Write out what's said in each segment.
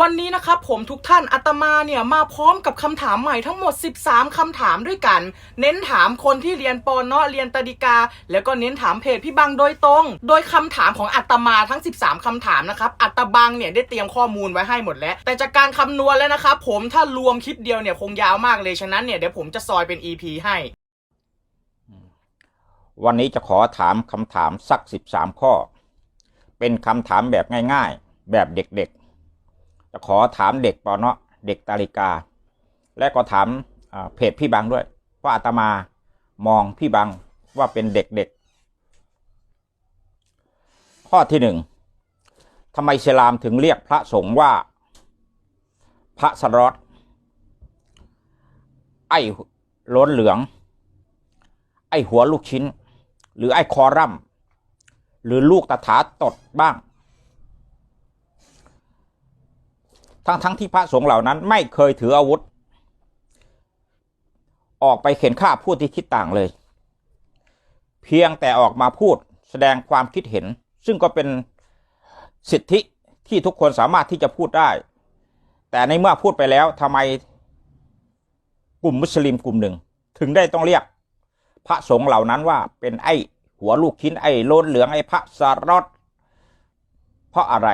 วันนี้นะครับผมทุกท่านอาตมาเนี่ยมาพร้อมกับคำถามใหม่ทั้งหมด 13คำถามด้วยกัน เน้นถามคนที่เรียนปอนเนาะเรียนตดิกา แล้วก็เน้นถามเพจพี่บังโดยตรง โดยคำถามของอาตมาทั้ง 13คำถามนะครับอาตบังเนี่ยได้เตรียมข้อมูลไว้ให้หมดแล้ว แต่จากการคำนวณแล้วนะครับผมถ้ารวมคลิปเดียวเนี่ยคงยาวมากเลยฉะนั้นเนี่ยเดี๋ยวผมจะซอยเป็น EP ให้ วันนี้จะขอถามคำถามสักสิบสามข้อ เป็นคำถามแบบง่าย ๆ แบบเด็กๆ จะขอถามเด็กปอเนาะเด็กตาลิกา และก็ถามเพจพี่บังด้วยเพราะอาตมามองพี่บังว่าเป็นเด็กๆ ข้อที่หนึ่งทำไมอิสลามถึงเรียกพระสงฆ์ว่า พระสรอตไอ้ล้นเหลือง ไอ้หัวลูกชิ้น หรือไอ้คอรัมหรือลูกตถาตดบ้าง ทั้งทั้งที่พระสงฆ์เหล่านั้นไม่เคยถืออาวุธ ออกไปเข็นฆ่าผู้ที่คิดต่างเลย เพียงแต่ออกมาพูดแสดงความคิดเห็น ซึ่งก็เป็นสิทธิที่ทุกคนสามารถที่จะพูดได้ แต่ในเมื่อพูดไปแล้วทำไมกลุ่มมุสลิมกลุ่มหนึ่ง ถึงได้ต้องเรียก พระสงฆ์เหล่านั้นว่าเป็นไอ้หัวลูกชิ้นไอ้โลนเหลืองไอ้พระสารอดเพราะอะไร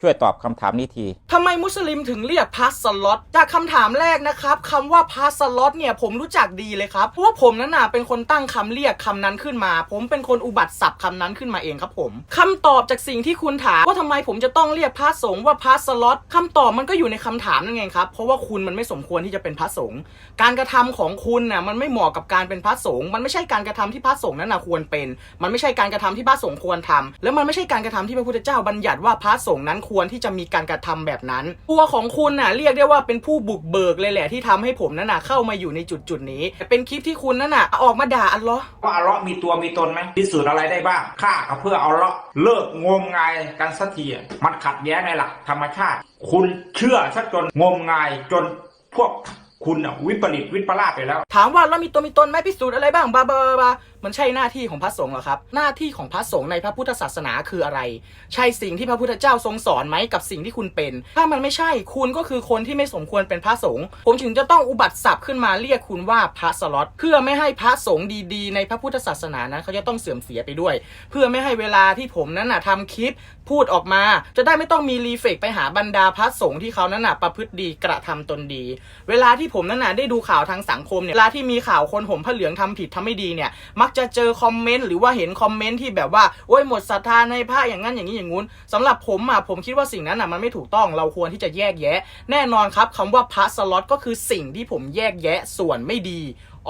ช่วยตอบคำถามนี้ที ทำไมมุสลิมถึงเรียกพาสล็อตจากคำถามแรกนะครับคำว่าพาสล็อตเนี่ยผมรู้จักดีเลยครับเพราะว่าผมนั้นน่ะเป็นคนตั้งคำเรียกคำนั้นขึ้นมา ผมเป็นคนอุบัติศัพท์คำนั้นขึ้นมาเองครับผมคำตอบจากสิ่งที่คุณถามว่าทำไมผมจะต้องเรียกพระสงฆ์ว่าพาสล็อตคำตอบมันก็อยู่ในคำถามนั่นไงครับเพราะว่าคุณมันไม่สมควรที่จะเป็นพระสงฆ์การกระทำของคุณน่ะมันไม่เหมาะกับการเป็นพระสงฆ์มันไม่ใช่การกระทำที่พระสงฆ์นั้นน่ะควรเป็น มันไม่ใช่การกระทำที่พระสงฆ์ควรทำแล้วมันไม่ใช่การกระทำที่พระพุทธเจ้าบัญญัติว่าพระสงฆ์นั้นควรที่จะมีการกระทำแบบนั้น ตัวของคุณน่ะเรียกได้ว่าเป็นผู้บุกเบิกเลยแหละที่ทำให้ผมนั่นน่ะเข้ามาอยู่ในจุดจุดนี้ เป็นคลิปที่คุณนั่นน่ะออกมาด่าอัลเลอฮ์ว่าอัลเลาะห์มีตัวมีตนไหมพิสูจน์อะไรได้บ้างฆ่าก็เพื่ออัลเลาะห์เลิกงมงายกันสักทีมันขัดแย้งในหลักธรรมชาติ คุณเชื่อซะจนงมงายจนพวก คุณอะวิปริตวิปลาสไปแล้ว ถามว่าเรามีตัวมีตนไหมพิสูจน์อะไรบ้างบาบาบาบามันใช่หน้าที่ของพระสงฆ์หรอครับ หน้าที่ของพระสงฆ์ในพระพุทธศาสนาคืออะไร ใช่สิ่งที่พระพุทธเจ้าทรงสอนไหมกับสิ่งที่คุณเป็น ถ้ามันไม่ใช่คุณก็คือคนที่ไม่สมควรเป็นพระสงฆ์ผมถึงจะต้องอุบัติศัพท์ขึ้นมาเรียกคุณว่าพระสล็อตเพื่อไม่ให้พระสงฆ์ดีๆ ในพระพุทธศาสนานั้นเขาจะต้องเสื่อมเสียไปด้วย เพื่อไม่ให้เวลาที่ผมนั้นน่ะทำคลิปพูดออกมา จะได้ไม่ต้องมีรีเฟกไปหาบรรดาพระสงฆ์ที่เขานั้นน่ะประพฤติดีกระทำตนดี เวลาที่ผมนั้นน่ะได้ดูข่าวทางสังคมเนี่ยเวลาที่มีข่าวคนห่มผ้าเหลืองทำผิดทำไม่ดีเนี่ย มักจะเจอคอมเมนต์หรือว่าเห็นคอมเมนต์ที่แบบว่าโอ้ยหมดศรัทธาในพระอย่างนั้นอย่างนี้อย่างงู้นสำหรับผมอะผมคิดว่าสิ่งนั้นอะมันไม่ถูกต้องเราควรที่จะแยกแยะ แน่นอนครับคำว่าพระสล็อตก็คือสิ่งที่ผมแยกแยะส่วนไม่ดี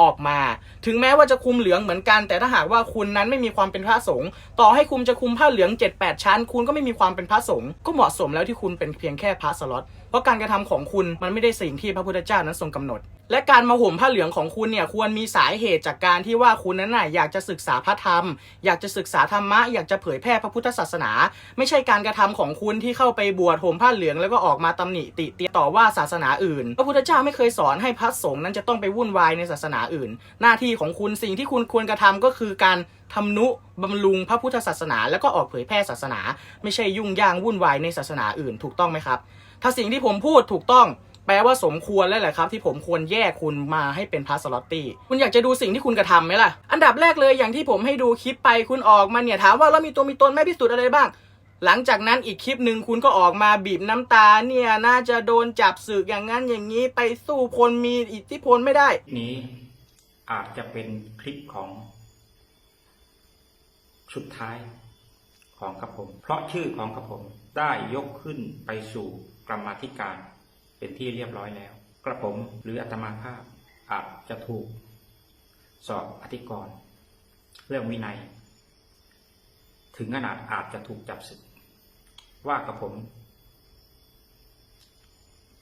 ออกมา ถึงแม้ว่าจะคุมเหลืองเหมือนกัน แต่ถ้าหากว่าคุณนั้นไม่มีความเป็นพระสงฆ์ต่อให้คุณจะคุมผ้าเหลือง 7-8 ชั้น คุณก็ไม่มีความเป็นพระสงฆ์ก็เหมาะสมแล้วที่คุณเป็นเพียงแค่พระสล็อตเพราะการกระทำของคุณมันไม่ได้สิ่งที่พระพุทธเจ้านั้นทรงกำหนด และการมาห่มผ้าเหลืองของคุณเนี่ยควรมีสาเหตุจากการที่ว่าคุณนั้นน่ะอยากจะศึกษาพระธรรม อยากจะศึกษาธรรมะอยากจะเผยแพร่พระพุทธศาสนา ไม่ใช่การกระทำของคุณที่เข้าไปบวชห่มผ้าเหลืองแล้วก็ออกมาตำหนิติเตียต่อว่าศาสนาอื่น พระพุทธเจ้าไม่เคยสอนให้พระสงฆ์นั้นจะต้องไปวุ่นวายในศาสนาอื่น หน้าที่ของคุณสิ่งที่คุณควรกระทำก็คือการทำนุบำรุงพระพุทธศาสนา แล้วก็ออกเผยแพร่ศาสนา ไม่ใช่ยุ่งยากวุ่นวายในศาสนาอื่นถูกต้องไหมครับ ถ้าสิ่งที่ผมพูดถูกต้องแปลว่าสมควรแล้วแหละครับ ที่ผมควรแยกคุณมาให้เป็นพาสลอตตี้คุณอยากจะดูสิ่งที่คุณกระทำไหมล่ะ อันดับแรกเลยอย่างที่ผมให้ดูคลิปไปคุณออกมาเนี่ยถามว่าเรามีตัวมีตนไม่พิสูจน์อะไรบ้าง หลังจากนั้นอีกคลิปหนึ่งคุณก็ออกมาบีบน้ำตาเนี่ยน่าจะโดนจับสึกอย่างนั้นอย่างนี้ไปสู้คนมีอิทธิพลไม่ได้นี้ อาจจะเป็นคลิปของสุดท้ายของกระผม เพราะชื่อของกระผมได้ยกขึ้นไปสู่กรรมาธิการเป็นที่เรียบร้อยแล้ว กระผมหรืออาตมาภาพอาจจะถูก สอบอธิกรณ์เรื่องวินัย ถึงขนาดอาจจะถูกจับศึก ว่ากระผม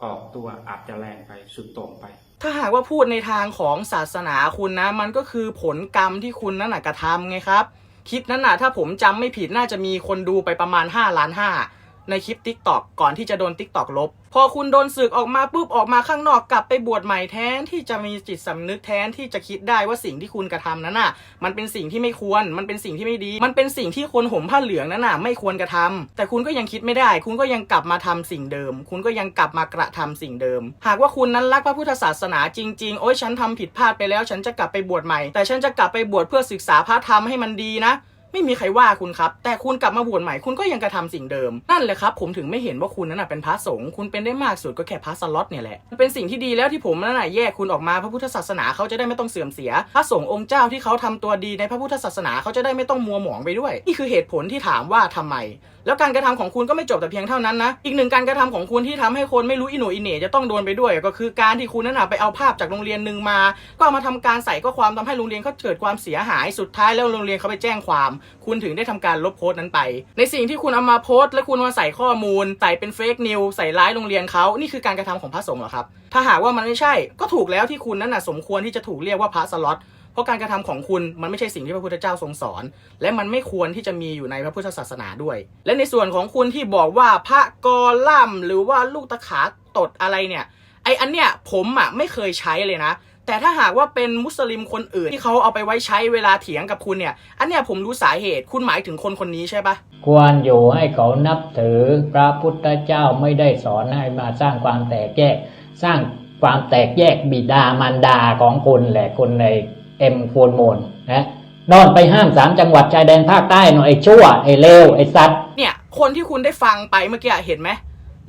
ออกตัวอาจจะแรงไปสุดโต่งไป ถ้าหากว่าพูดในทางของศาสนาคุณนะ มันก็คือผลกรรมที่คุณนั่นน่ะกระทำไงครับ คลิปนั้นน่ะถ้าผมจำไม่ผิดน่าจะมีคนดูไปประมาณ5ล้าน5 ในคลิป t ิ k t o k ก่อนที่จะโดน t ิ k t o k ลบ พอคุณโดนสึกออกมาปุ๊บออกมาข้างนอกกลับไปบวชใหม่แทนที่จะมีจิตสำนึกแทนที่จะคิดได้ว่าสิ่งที่คุณกระทำนั้นน่ะ มันเป็นสิ่งที่ไม่ควร มันเป็นสิ่งที่ไม่ดี มันเป็นสิ่งที่คนห่มผ้าเหลืองนั้นน่ะ ไม่ควรกระทำแต่คุณก็ยังคิดไม่ได้ คุณก็ยังกลับมาทำสิ่งเดิม คุณก็ยังกลับมากระทำสิ่งเดิม หากว่าคุณนั้นรักพระพุทธศาสนาจริงๆโอ้ยฉันทำผิดพลาดไปแล้ว ฉันจะกลับไปบวชใหม่ แต่ฉันจะกลับไปบวชเพื่อศึกษาพระธรรมให้มันดีนะ ไม่มีใครว่าคุณครับ แต่คุณกลับมาบวชใหม่คุณก็ยังกระทำสิ่งเดิม นั่นแหละครับ ผมถึงไม่เห็นว่าคุณนั้นนะเป็นพระสงฆ์คุณเป็นได้มากสุดก็แค่พระสล็อตเนี่ยแหละมันเป็นสิ่งที่ดีแล้วที่ผมนั่นนะแยกคุณออกมาพระพุทธศาสนาเขาจะได้ไม่ต้องเสื่อมเสีย พระสงฆ์องค์เจ้าที่เขาทำตัวดีในพระพุทธศาสนาเขาจะได้ไม่ต้องมัวหมองไปด้วย นี่คือเหตุผลที่ถามว่าทำไม แล้วการกระทำของคุณก็ไม่จบแต่เพียงเท่านั้นนะ อีกหนึ่งการกระทำของคุณที่ทำให้คนไม่รู้อิโหนอิเหน่จะต้องโดนไปด้วย ก็คือการที่คุณนั้นนะไปเอาภาพจากโรงเรียนหนึ่งมา ก็ามาทำการใส่ข้อความทำให้โรงเรียนเขาเกิดความเสียหาย สุดท้ายแล้วโรงเรียนเขาไปแจ้งความ คุณถึงได้ทำการลบโพสต์นั้นไป ในสิ่งที่คุณเอามาโพสต์และคุณมาใส่ข้อมูล ใส่เป็นเฟกนิวใส่ร้ายโรงเรียนเขานี่คือการกระทำของพระสงฆ์เหรอครับ ถ้าหากว่ามันไม่ใช่ ก็ถูกแล้วที่คุณนั้นน่ะสมควรที่จะถูกเรียกว่าพระสล็อต เพราะการกระทำของคุณมันไม่ใช่สิ่งที่พระพุทธเจ้าทรงสอน และมันไม่ควรที่จะมีอยู่ในพระพุทธศาสนาด้วย และในส่วนของคุณที่บอกว่าพระกอลัมหรือว่าลูกตะขาตดอะไรเนี่ยไออันเนี้ยผมอะไม่เคยใช้เลยนะ แต่ถ้าหากว่าเป็นมุสลิมคนอื่นที่เขาเอาไปไว้ใช้เวลาเถียงกับคุณเนี่ย อันเนี้ยผมรู้สาเหตุคุณหมายถึงคนคนนี้ใช่ปะควรอยู่ให้เขานับถือพระพุทธเจ้าไม่ได้สอนให้มาสร้างความแตกแยก สร้างความแตกแยกบิดามารดาของคุณแหละคนใน เอ็มโฟนโมนนะนอนไปห้ามสามจังหวัดชายแดนภาคใต้หน่อยไอ้ชั่วไอ้เลวไอ้สัตว์เนี่ยคนที่คุณได้ฟังไปเมื่อกี้เห็นไหม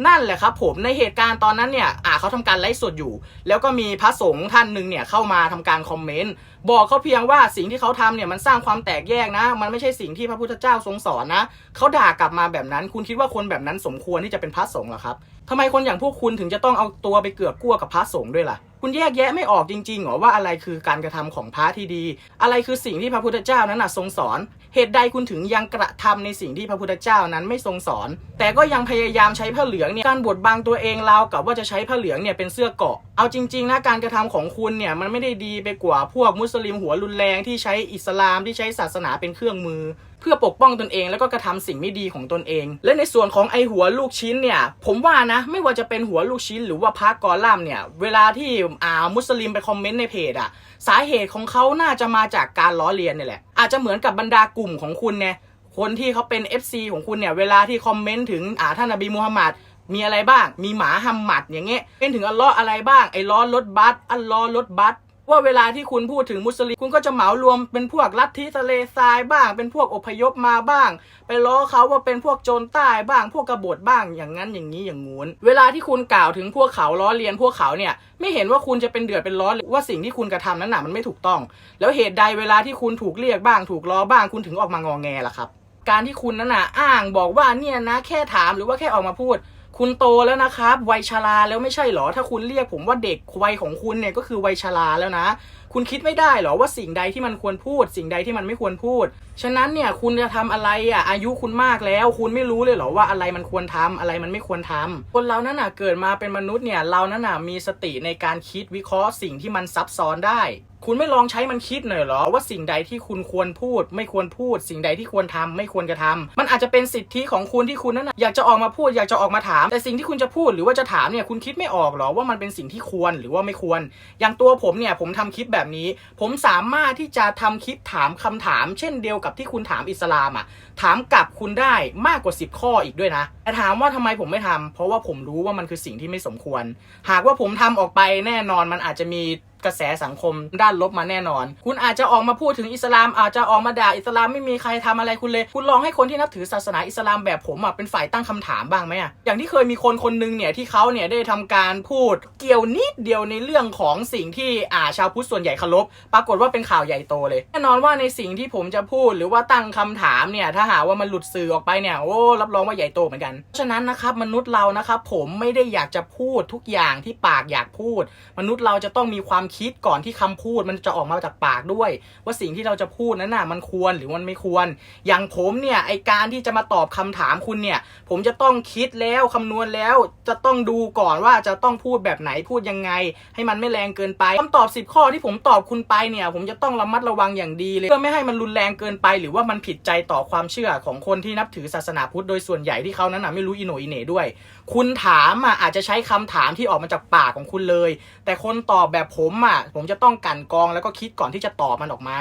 นั่นแหละครับผมในเหตุการณ์ตอนนั้นเนี่ยอ่าเขาทำการไลฟ์สดอยู่ แล้วก็มีพระสงฆ์ท่านหนึ่งเนี่ยเข้ามาทำการคอมเมนต์บอกเขาเพียงว่าสิ่งที่เขาทำเนี่ยมันสร้างความแตกแยกนะ มันไม่ใช่สิ่งที่พระพุทธเจ้าทรงสอนนะเขาด่ากลับมาแบบนั้น คุณคิดว่าคนแบบนั้นสมควรที่จะเป็นพระสงฆ์หรอครับทำไมคนอย่างพวกคุณถึงจะต้องเอาตัวไปเกือกกลัวกับพระสงฆ์ด้วยล่ะ คุณแยกแยะไม่ออกจริงๆหรอว่าอะไรคือการกระทำของพระที่ดี อะไรคือสิ่งที่พระพุทธเจ้านั้นน่ะทรงสอน เหตุใดคุณถึงยังกระทำในสิ่งที่พระพุทธเจ้านั้นไม่ทรงสอน แต่ก็ยังพยายามใช้ผ้าเหลืองเนี่ยการบดบังตัวเองราวกับว่าจะใช้ผ้าเหลืองเนี่ยเป็นเสื้อเกาะ เอาจริงๆนะการกระทำของคุณเนี่ยมันไม่ได้ดีไปกว่าพวกมุสลิมหัวรุนแรงที่ใช้อิสลามที่ใช้ศาสนาเป็นเครื่องมือ พื่อปกป้องตนเองแล้วก็กระทำสิ่งไม่ดีของตนเอง และในส่วนของไอหัวลูกชิ้นเนี่ย ผมว่านะไม่ว่าจะเป็นหัวลูกชิ้นหรือว่าพระกอลัมเนี่ย เวลาที่อ่ามุสลิมไปคอมเมนต์ในเพจอะสาเหตุของเขาน่าจะมาจากการล้อเลียนเนี่ยแหละ อาจจะเหมือนกับบรรดากลุ่มของคุณเนี่ยคนที่เขาเป็น FC ของคุณเนี่ย เวลาที่คอมเมนต์ถึงอ่าท่านนบีมูฮัมหมัดมีอะไรบ้าง มีหมาฮัมหมัดอย่างเงี้ยเป็นถึงอัลลอฮ์อะไรบ้าง ไอ้ล้อรถบัสอัลลอฮ์รถบัส ว่าเวลาที่คุณพูดถึงมุสลิม คุณก็จะเหมารวมเป็นพวกลัทธิทะเลทรายบ้าง เป็นพวกอพยพมาบ้าง ไปล้อเขาว่าเป็นพวกโจรใต้บ้าง พวกกบฏบ้าง อย่างนั้นอย่างนี้อย่างงู้น เวลาที่คุณกล่าวถึงพวกเขาล้อเลียนพวกเขาเนี่ย ไม่เห็นว่าคุณจะเป็นเดือดเป็นร้อนว่าสิ่งที่คุณกระทำนั้นน่ะมันไม่ถูกต้อง แล้วเหตุใดเวลาที่คุณถูกเรียกบ้าง ถูกล้อบ้าง คุณถึงออกมางอแงล่ะครับ การที่คุณนั้นน่ะอ้างบอกว่าเนี่ยนะแค่ถามหรือว่าแค่ออกมาพูด คุณโตแล้วนะครับวัยชราแล้วไม่ใช่หรอ ถ้าคุณเรียกผมว่าเด็กวัยของคุณเนี่ยก็คือวัยชราแล้วนะ คุณคิดไม่ได้หรอว่าสิ่งใดที่มันควรพูด สิ่งใดที่มันไม่ควรพูด ฉะนั้นเนี่ยคุณจะทำอะไรอะอายุคุณมากแล้ว คุณไม่รู้เลยเหรอว่าอะไรมันควรทำอะไรมันไม่ควรทำคนเรานั้นน่ะเกิดมาเป็นมนุษย์เนี่ยเรานั้นน่ะมีสติในการคิดวิเคราะห์สิ่งที่มันซับซ้อนได้คุณไม่ลองใช้มันคิดหน่อยเหรอ ว่าสิ่งใดที่คุณควรพูด ไม่ควรพูด สิ่งใดที่ควรทำไม่ควรกระทำมันอาจจะเป็นสิทธิของคุณที่คุณนั้นนะอยากจะออกมาพูดอยากจะออกมาถาม แต่สิ่งที่คุณจะพูดหรือว่าจะถามเนี่ยคุณคิดไม่ออกเหรอว่ามันเป็นสิ่งที่ควรหรือว่าไม่ควร อย่างตัวผมเนี่ยผมทำคลิปแบบนี้ ผมสามารถที่จะทำคลิปถามคำถาม เช่นเดียวกับที่คุณถามอิสลามอะถามกลับคุณได้มากกว่า 10 ข้ออีกด้วยนะแต่ถามว่าทำไมผมไม่ทำเพราะว่าผมรู้ว่ามันคือสิ่งที่ไม่สมควร หากว่าผมทำออกไปแน่นอนมันอาจจะมี กระแสสังคมด้านลบมาแน่นอน คุณอาจจะออกมาพูดถึงอิสลาม อาจจะออกมาด่าอิสลามไม่มีใครทำอะไรคุณเลย คุณลองให้คนที่นับถือศาสนาอิสลามแบบผมอะเป็นฝ่ายตั้งคำถามบ้างไหมอะอย่างที่เคยมีคนคนหนึงเนี่ยที่เขาเนี่ยได้ทำการพูดเกี่ยวนิดเดียวในเรื่องของสิ่งที่อ่าชาวพุทธส่วนใหญ่เคารพปรากฏว่าเป็นข่าวใหญ่โตเลยแน่นอนว่าในสิ่งที่ผมจะพูดหรือว่าตั้งคำถามเนี่ยถ้าหาว่ามันหลุดสื่อออกไปเนี่ยโอ้รับรองว่าใหญ่โตเหมือนกันฉะนั้นนะครับมนุษย์เรานะครับผมไม่ได้อยากจะพูดทุกอย่างที่ปากอยากพูด มนุษย์เราจะต้องมีความคิดก่อนที่คำพูดมันจะออกมาจากปากด้วย ว่าสิ่งที่เราจะพูดนั้นน่ะมันควรหรือมันไม่ควร อย่างผมเนี่ยไอการที่จะมาตอบคำถามคุณเนี่ย ผมจะต้องคิดแล้วคำนวณแล้วจะต้องดูก่อนว่าจะต้องพูดแบบไหนพูดยังไง ให้มันไม่แรงเกินไปคำตอบ 10 ข้อที่ผมตอบคุณไปเนี่ย ผมจะต้องระมัดระวังอย่างดีเลยเพื่อไม่ให้มันรุนแรงเกินไป หรือว่ามันผิดใจต่อความเชื่อของคนที่นับถือศาสนาพุทธโดยส่วนใหญ่ที่เขานั้นน่ะไม่รู้อิโหนอิเน่ด้วย คุณถามอะอาจจะใช้คำถามที่ออกมาจากปากของคุณเลย แต่คนตอบแบบผมอะผมจะต้องกันกองแล้วก็คิดก่อนที่จะตอบมันออกมา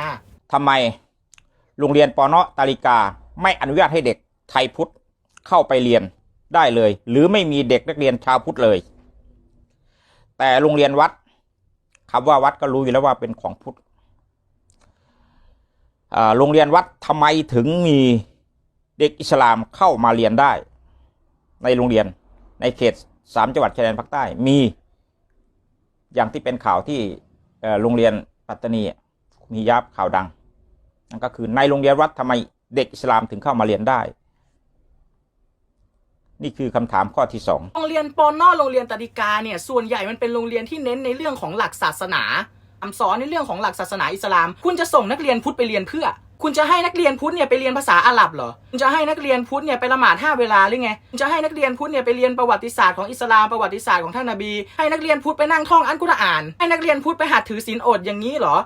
ทำไมโรงเรียนปอนอตาลิกาไม่อนุญาตให้เด็กไทยพุทธเข้าไปเรียนได้เลย หรือไม่มีเด็กนักเรียนชาวพุทธเลย แต่โรงเรียนวัดคำว่าวัดก็รู้อยู่แล้วว่าเป็นของพุทธอ่าโรงเรียนวัดทำไมถึงมีเด็กอิสลามเข้ามาเรียนได้ ในโรงเรียนในเขตสามจังหวัดชายแดนภาคใต้มี อย่างที่เป็นข่าวที่โรงเรียนปัตตานีมียับข่าวดังนั่นก็คือในโรงเรียนวัดทำไมเด็กอิสลามถึงเข้ามาเรียนได้ นี่คือคำถามข้อที่สองโรงเรียนปอนนอโรงเรียนตาดิกาเนี่ยส่วนใหญ่มันเป็นโรงเรียนที่เน้นในเรื่องของหลักศาสนาคำสอนในเรื่องของหลักศาสนาอิสลาม คุณจะส่งนักเรียนพุทธไปเรียนเพื่อ คุณจะให้นักเรียนพุทธเนี่ยไปเรียนภาษาอาหรับเหรอ คุณจะให้นักเรียนพุทธเนี่ยไปละหมาดห้าเวลาหรือไง คุณจะให้นักเรียนพุทธเนี่ยไปเรียนประวัติศาสตร์ของอิสลามประวัติศาสตร์ของท่านนบี ให้นักเรียนพุทธไปนั่งท่องอัลกุรอาน ให้นักเรียนพุทธไปหัดถือศีลอดอย่างนี้เหรอ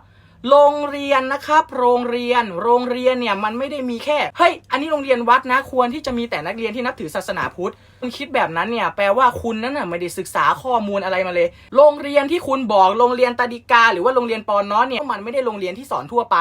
โรงเรียนนะครับ โรงเรียน โรงเรียนเนี่ยมันไม่ได้มีแค่ เฮ้ย อันนี้โรงเรียนวัดนะ ควรที่จะมีแต่นักเรียนที่นับถือศาสนาพุทธคุณคิดแบบนั้นเนี่ยแปลว่าคุณนั้นน่ะไม่ได้ศึกษาข้อมูลอะไรมาเลย โรงเรียนที่คุณบอกโรงเรียนตาดิกา หรือว่าโรงเรียนปอนน้อเนี่ยมันไม่ได้โรงเรียนที่สอนทั่วไป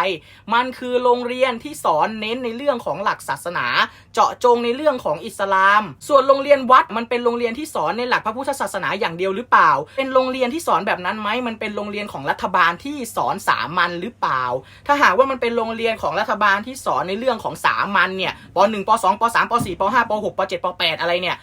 มันคือโรงเรียนที่สอนเน้นในเรื่องของหลักศาสนา เจาะจงในเรื่องของอิสลาม ส่วนโรงเรียนวัดมันเป็นโรงเรียนที่สอนในหลักพระพุทธศาสนาอย่างเดียวหรือเปล่า เป็นโรงเรียนที่สอนแบบนั้นไหมมันเป็นโรงเรียนของรัฐบาลที่สอนสามัญหรือเปล่า ถ้าหากว่ามันเป็นโรงเรียนของรัฐบาลที่สอนในเรื่องของสามัญเนี่ยป .1 ป .2 ป .3 ป .4 ป .5 ป .6 ป .7 ป .8 อะไรเนี่ย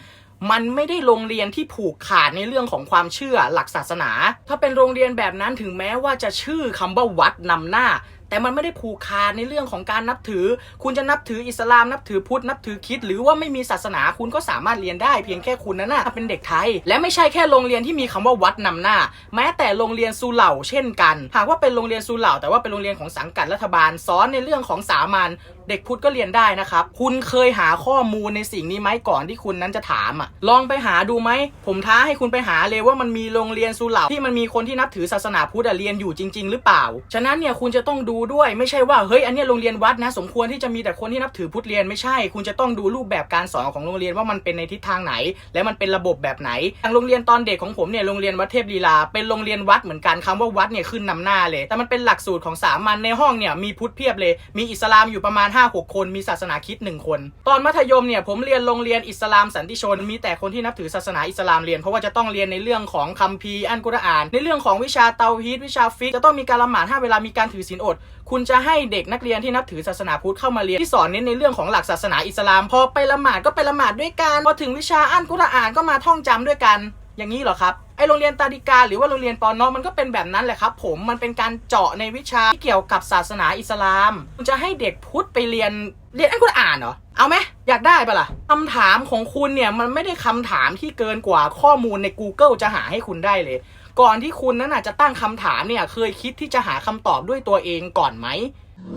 มันไม่ได้โรงเรียนที่ผูกขาดในเรื่องของความเชื่อหลักศาสนา ถ้าเป็นโรงเรียนแบบนั้นถึงแม้ว่าจะชื่อคำว่าวัดนำหน้า แต่มันไม่ได้ผูกขาดในเรื่องของการนับถือ คุณจะนับถืออิสลามนับถือพุทธนับถือคิดหรือว่าไม่มีศาสนาคุณก็สามารถเรียนได้เพียงแค่คุณนั้นน่ะเป็นเด็กไทย และไม่ใช่แค่โรงเรียนที่มีคำว่าวัดนำหน้า แม้แต่โรงเรียนสุเหร่าเช่นกัน หากว่าเป็นโรงเรียนสุเหร่าแต่ว่าเป็นโรงเรียนของสังกัดรัฐบาลสอนในเรื่องของสามัญเด็กพุทธก็เรียนได้นะครับ คุณเคยหาข้อมูลในสิ่งนี้ไหมก่อนที่คุณนั้นจะถามอะ ลองไปหาดูไหม ผมท้าให้คุณไปหาเลยว่ามันมีโรงเรียนสุเหร่าที่มันมีคนที่นับถือศาสนาพุทธเรียนอยู่จริง ๆ หรือเปล่า ฉะนั้นเนี่ยคุณจะต้องดูด้วยไม่ใช่ว่าเฮ้ยอันเนี้ยโรงเรียนวัดนะ สมควรที่จะมีแต่คนที่นับถือพุทธเรียนไม่ใช่ คุณจะต้องดูรูปแบบการสอนของโรงเรียนว่ามันเป็นในทิศทางไหน และมันเป็นระบบแบบไหนอย่างโรงเรียนตอนเด็กของผมเนี่ยโรงเรียนวัดเทพลีลา เป็นโรงเรียนวัดเหมือนกันคำว่าวัดเนี่ยขึ้นนำหน้าเลย แต่มันเป็นหลักสูตรของสามัญในห้องเนี่ยมีพุทธเพียบเลย มีอิสลามอยู่ประมาณ 5-6 คนมีศาสนาคิดหนึ่งคน ตอนมัธยมเนี่ยผมเรียนโรงเรียนอิสลามสันติชน มีแต่คนที่นับถือศาสนาอิสลามเรียน เพราะว่าจะต้องเรียนในเรื่องของคัมภีร์อันกุรอาน ในเรื่องของวิชาเตาฮีดวิชาฟิกจะต้องมีการละหมาดห้าเวลามีการถือศีลอดคุณจะให้เด็กนักเรียนที่นับถือศาสนาพุทธเข้ามาเรียนที่สอนเน้นในเรื่องของหลักศาสนาอิสลาม พอไปละหมาดก็ไปละหมาดด้วยกันพอถึงวิชาอันกุรอานก็มาท่องจำด้วยกัน อย่างนี้เหรอครับไอโรงเรียนตาดิกาหรือว่าโรงเรียนปอนอมันก็เป็นแบบนั้นแหละครับ ผมมันเป็นการเจาะในวิชาที่เกี่ยวกับศาสนาอิสลามคุณจะให้เด็กพุทธไปเรียนเรียนอันกุรอานเหรอเอาไหมอยากได้ปะล่ะคำถามของคุณเนี่ยมันไม่ได้คำถามที่เกินกว่าข้อมูลใน Google จะหาให้คุณได้เลย ก่อนที่คุณนั้นน่ะจะตั้งคำถามเนี่ยเคยคิดที่จะหาคำตอบด้วยตัวเองก่อนไหม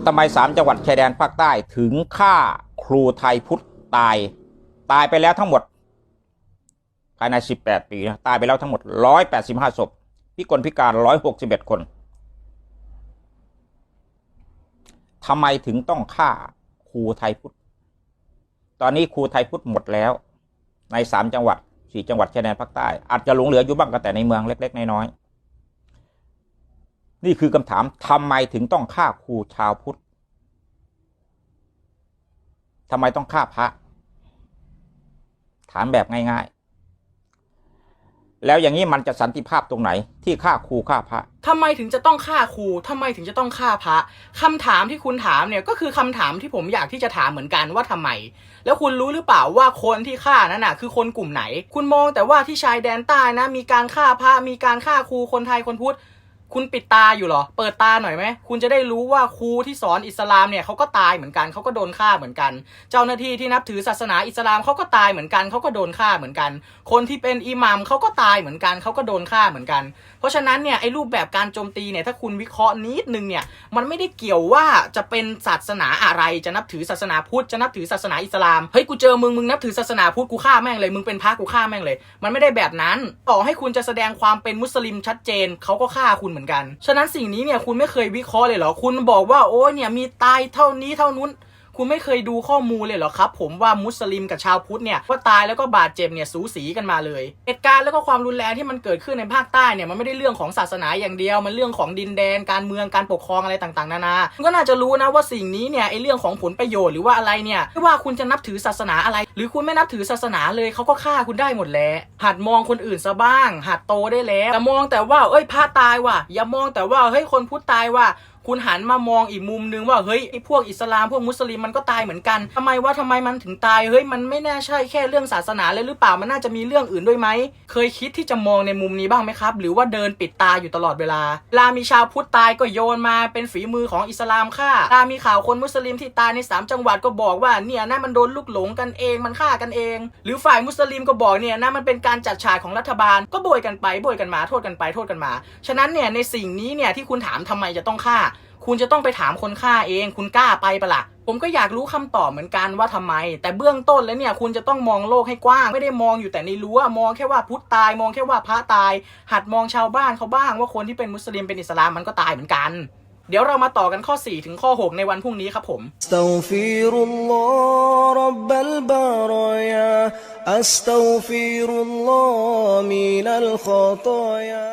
ทำไมสามจังหวัดชายแดนภาคใต้ถึงฆ่าครูไทยพุทธตาย ตายไปแล้วทั้งหมดภายใน 18 ปีนะตายไปแล้วทั้งหมด 185ศพพิกลพิการ 161 คนทำไมถึงต้องฆ่าครูไทยพุทธ ตอนนี้ครูไทยพุทธหมดแล้วในสามจังหวัด สี่จังหวัดชายแดนภาคใต้ อาจจะหลงเหลืออยู่บ้างก็แต่ในเมืองเล็ก ๆ น้อยๆนี่คือคำถามทำไมถึงต้องฆ่าครูชาวพุทธทำไมต้องฆ่าพระ ถามแบบง่าย ๆ แล้วอย่างนี้มันจะสันติภาพตรงไหนที่ฆ่าครูฆ่าพระทำไมถึงจะต้องฆ่าครูทำไมถึงจะต้องฆ่าพระคำถามที่คุณถามเนี่ยก็คือคำถามที่ผมอยากที่จะถามเหมือนกันว่าทำไม แล้วคุณรู้หรือเปล่าว่าคนที่ฆ่านั้นน่ะ คือคนกลุ่มไหน คุณมองแต่ว่าที่ชายแดนใต้นะ มีการฆ่าพระมีการฆ่าครูคนไทยคนพุทธ คุณปิดตาอยู่เหรอ เปิดตาหน่อยไหม คุณจะได้รู้ว่าครูที่สอนอิสลามเนี่ยเขาก็ตายเหมือนกันเขาก็โดนฆ่าเหมือนกัน เจ้าหน้าที่ที่นับถือศาสนาอิสลามเขาก็ตายเหมือนกันเขาก็โดนฆ่าเหมือนกัน คนที่เป็นอิหมัมเขาก็ตายเหมือนกันเขาก็โดนฆ่าเหมือนกันเพราะฉะนั้นเนี่ยไอ้รูปแบบการโจมตีเนี่ยถ้าคุณวิเคราะห์นิดนึงเนี่ยมันไม่ได้เกี่ยวว่าจะเป็นศาสนาอะไรจะนับถือศาสนาพุทธจะนับถือศาสนาอิสลามเฮ้ยกูเจอมึงมึงนับถือศาสนาพุทธกูฆ่าแม่งเลยมึงเป็นพระกูฆ่าแม่งเลย มันไม่ได้แบบนั้นต่อให้คุณจะแสดงความเป็นมุสลิมชัดเจนเขาก็ฆ่าคุณเหมือนกัน ฉะนั้นสิ่งนี้เนี่ยคุณไม่เคยวิเคราะห์เลยเหรอคุณบอกว่าโอ้ยเนี่ยมีตายเท่านี้เท่านู้น คุณไม่เคยดูข้อมูลเลยเหรอครับ ผมว่ามุสลิมกับชาวพุทธเนี่ยว่าตายแล้วก็บาดเจ็บเนี่ยสูสีกันมาเลยเหตุการณ์แล้วก็ความรุนแรงที่มันเกิดขึ้นในภาคใต้เนี่ยมันไม่ได้เรื่องของศาสนาอย่างเดียว มันเรื่องของดินแดนการเมืองการปกครองอะไรต่างๆนานาคุณก็น่าจะรู้นะว่าสิ่งนี้เนี่ยไอเรื่องของผลประโยชน์หรือว่าอะไรเนี่ยไม่ว่าคุณจะนับถือศาสนาอะไร หรือคุณไม่นับถือศาสนาเลยเขาก็ฆ่าคุณได้หมดแหล้วหัดมองคนอื่นซะบ้าง หัดโตได้แล้วแต่มองแต่ว่าเอ้ยพระตายว่ะอย่ามองแต่ว่าเฮ้ยคนพุทธตายว่ะ คุณหันมามองอีกมุมนึงว่าเฮ้ยไอ้พวกอิสลามพวกมุสลิมมันก็ตายเหมือนกันทำไมว่าทำไมมันถึงตายเฮ้ยมันไม่น่าใช่แค่เรื่องศาสนาเลยหรือเปล่ามันน่าจะมีเรื่องอื่นด้วยไหมเคยคิดที่จะมองในมุมนี้บ้างไหมครับ หรือว่าเดินปิดตาอยู่ตลอดเวลาเวลามีชาวพุทธตายก็โยนมาเป็นฝีมือของอิสลามฆ่าเวลามีข่าวคนมุสลิมที่ตายในสามจังหวัดก็บอกว่าเนี่ยนะมันโดนลูกหลงกันเองมันฆ่ากันเอง หรือฝ่ายมุสลิมก็บอกเนี่ยนะมันเป็นการจัดฉากของรัฐบาล ก็โบยกันไปโบยกันมาโทษกันไปโทษกันมา ฉะนั้นเนี่ยในสิ่งนี้เนี่ยที่คุณถามทำไมจะต้องฆ่าคุณจะต้องไปถามคนฆ่าเอง คุณกล้าไปปะละ่ะ ผมก็อยากรู้คำตอบเหมือนกันว่าทำไม แต่เบื้องต้นแล้วเนี่ย คุณจะต้องมองโลกให้กว้าง ไม่ได้มองอยู่แต่ในรั้วมองแค่ว่าพุทธตาย มองแค่ว่าพระตาย หัดมองชาวบ้านเขาบ้างว่าคนที่เป็นมุสลิมเป็นอิสลามมันก็ตายเหมือนกัน เดี๋ยวเรามาต่อกันข้อ 4 ถึงข้อ 6 ในวันพรุ่งนี้ครับผม أستغفر الله رب البرايا أستغفر الله من الخطايا